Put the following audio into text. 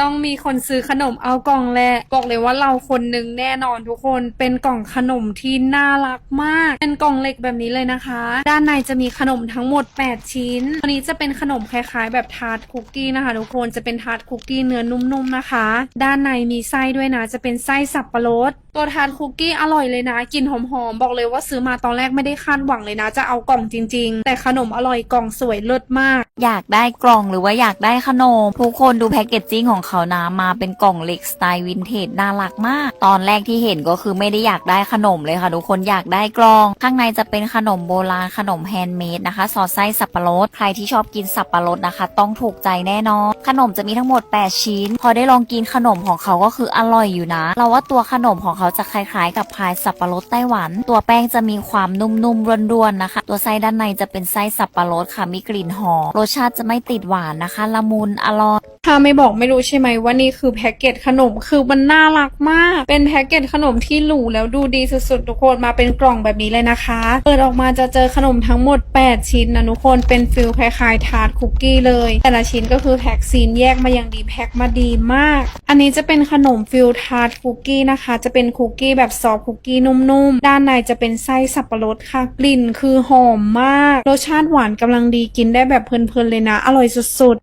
ต้องมีคนซื้อขนมเอากล่องแหละบอกเลยว่าเราคนหนึ่งแน่นอนทุกคนเป็นกล่องขนมที่น่ารักมาก เป็นกล่องเหล็กแบบนี้เลยนะคะ ด้านในจะมีขนมทั้งหมด 8 ชิ้นตัวนี้จะเป็นขนมคล้าย ๆ แบบทาร์ตคุกกี้นะคะ ทุกคนจะเป็นทาร์ตคุกกี้เนื้อนุ่มๆนะคะ ด้านในมีไส้ด้วยนะ จะเป็นไส้สับปะรดตัวทาร์ตคุกกี้อร่อยเลยนะกลิ่นหอมๆบอกเลยว่าซื้อมาตอนแรกไม่ได้คาดหวังเลยนะ จะเอากล่องจริง ๆ แต่ขนมอร่อยกล่องสวยเลิศมาก อยากได้กล่องหรือว่าอยากได้ขนม ทุกคนดูแพคเกจจิ้งของเขานะมาเป็นกล่องเหล็กสไตล์วินเทจน่ารักมาก ตอนแรกที่เห็นก็คือไม่ได้อยากได้ขนมเลยค่ะ ทุกคนอยากได้กล่อง ข้างในจะเป็นขนมโบราณขนมแฮนด์เมดนะคะสอดไส้สับปะรด ใครที่ชอบกินสับปะรดนะคะ ต้องถูกใจแน่นอนขนมจะมีทั้งหมด 8 ชิ้น พอได้ลองกินขนมของเขาก็คืออร่อยอยู่นะ เราว่าตัวขนมของเขาจะคล้ายๆ กับพายสับปะรดไต้หวัน ตัวแป้งจะมีความนุ่มๆร่วนๆนะคะ ตัวไส้ด้านในจะเป็นไส้สับปะรดค่ะมีกลิ่นหอมรสชาติจะไม่ติดหวานนะคะ ละมุนอร่อย ถ้าไม่บอกไม่รู้ใช่ไหมว่านี่คือแพ็กเกจขนมคือมันน่ารักมาก เป็นแพ็กเกจขนมที่หรูแล้วดูดีสุดๆทุกคนมาเป็นกล่องแบบนี้เลยนะคะ เปิดออกมาจะเจอขนมทั้งหมด 8 ชิ้นนะทุกคนเป็นฟิลคล้ายๆทาร์ตคุกกี้เลย แต่ละชิ้นก็คือแพ็กซีนแยกมาอย่างดีแพ็กมาดีมาก อันนี้จะเป็นขนมฟิลทาร์ตคุกกี้นะคะ จะเป็นคุกกี้แบบซอฟคุกกี้นุ่มๆ ด้านในจะเป็นไส้สับปะรดค่ะ กลิ่นคือหอมมาก รสชาติหวานกำลังดีกินได้แบบเพลินๆเลยนะ อร่อยสุด